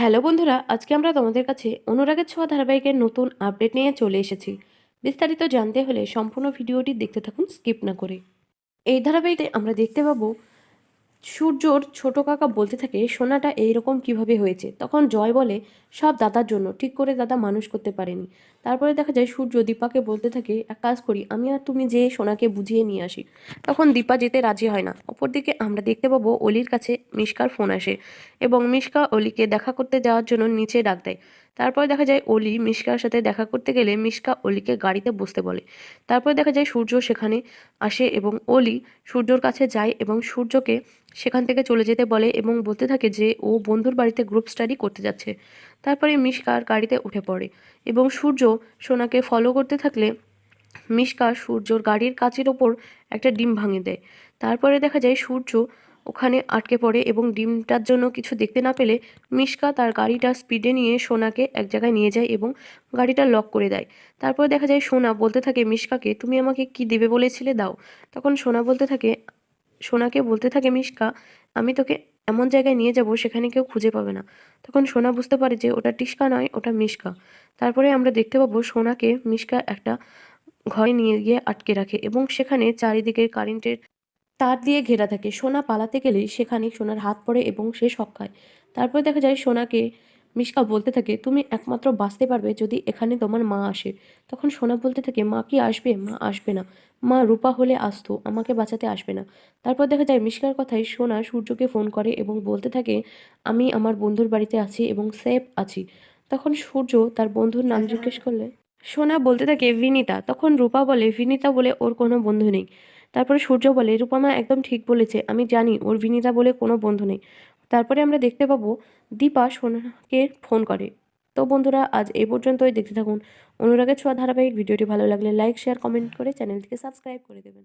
Hello বন্ধুরা, আজকে আমরা তোমাদের কাছে অনুরাগের ছোঁয়া ধারাবাহিকের নতুন আপডেট নিয়ে চলে এসেছি। বিস্তারিত জানতে হলে সম্পূর্ণ ভিডিওটি দেখতে থাকুন, স্কিপ না করে। এই ধারাবাহিকে আমরা দেখতে পাবো সূর্যর ছোট কাকা বলতে থাকে, সোনাটা এইরকম কীভাবে হয়েছে? তখন জয় বলে, সব দাদার জন্য। ঠিক করে দাদা মানুষ করতে পারেনি। তারপরে দেখা যায় সূর্য দীপাকে বলতে থাকে, এক কাজ করি, আমি আর তুমি যে সোনাকে বুঝিয়ে নিয়ে আসি। তখন দীপা যেতে রাজি হয় না। অপরদিকে আমরা দেখতে পাবো অলির কাছে মিশকার ফোন আসে এবং মিশকা অলিকে দেখা করতে যাওয়ার জন্য নিচে ডাক দেয়। তারপরে দেখা যায় অলি মিশকার সাথে দেখা করতে গেলে মিশকা অলিকে গাড়িতে বসতে বলে। তারপরে দেখা যায় সূর্য সেখানে আসে এবং অলি সূর্যর কাছে যায় এবং সূর্যকে সেখান থেকে চলে যেতে বলে এবং বলতে থাকে যে ও বন্ধুর বাড়িতে গ্রুপ স্টাডি করতে যাচ্ছে। তারপরে মিশকার গাড়িতে উঠে পড়ে এবং সূর্য সোনাকে ফলো করতে থাকলে মিশকা সূর্যর গাড়ির কাচের ওপর একটা ডিম ভাঙে দেয়। তারপরে দেখা যায় সূর্য ওখানে আটকে পড়ে এবং ডিমটার জন্য কিছু দেখতে না পেলে মিশকা তার গাড়িটা স্পিডে নিয়ে সোনাকে এক জায়গায় নিয়ে যায় এবং গাড়িটা লক করে দেয়। তারপরে দেখা যায় সোনা বলতে থাকে, মিশকাকে তুমি আমাকে কি দেবে বলেছিলে? দাও। তখন সোনা বলতে থাকে, সোনাকে বলতে থাকে, মিশকা, আমি তোকে এমন জায়গায় নিয়ে যাব সেখানে কেউ খুঁজে পাবে না। তখন সোনা বুঝতে পারে যে ওটা টিস্কা নয়, ওটা মিশকা। তারপরে আমরা দেখতে পাবো সোনাকে মিশকা একটা ঘরে নিয়ে গিয়ে আটকে রাখে এবং সেখানে চারিদিকের কারেন্টের তার দিয়ে ঘেরা থাকে। সোনা পালাতে গেলে সেখানে সোনার হাত পড়ে এবং সে শক খায়। তারপরে দেখা যায় সোনাকে মিশকা বলতে থাকে, তুমি একমাত্র বাঁচতে পারবে যদি এখানে তোমার মা আসে। তখন সোনা বলতে থাকে, মা কি আসবে? মা আসবে না। মা রূপা হলে আসতো, আমাকে বাঁচাতে আসবে না। তারপর দেখা যায় মিশকার কথায় সোনা সূর্যকে ফোন করে এবং বলতে থাকে, আমি আমার বন্ধুর বাড়িতে আছি এবং সেফ আছি। তখন সূর্য তার বন্ধুর নাম জিজ্ঞেস করলে, সোনা বলতে থাকে বিনিতা তখন রূপা বলে বিনিতা বলে ওর কোনো বন্ধু নেই। তারপরে সূর্য বলে, রূপামা একদম ঠিক বলেছে, আমি জানি ওর ভিনিতা বলে কোনো বন্ধু নেই। তারপরে আমরা দেখতে পাবো দীপা সোনাকে ফোন করে। তো বন্ধুরা, আজ এই পর্যন্তই, দেখতে থাকুন অনুরাগের ছোঁয়া ধারাবাহিক ভিডিওটি ভালো লাগলে লাইক, শেয়ার, কমেন্ট করে চ্যানেলটিকে সাবস্ক্রাইব করে দেবেন।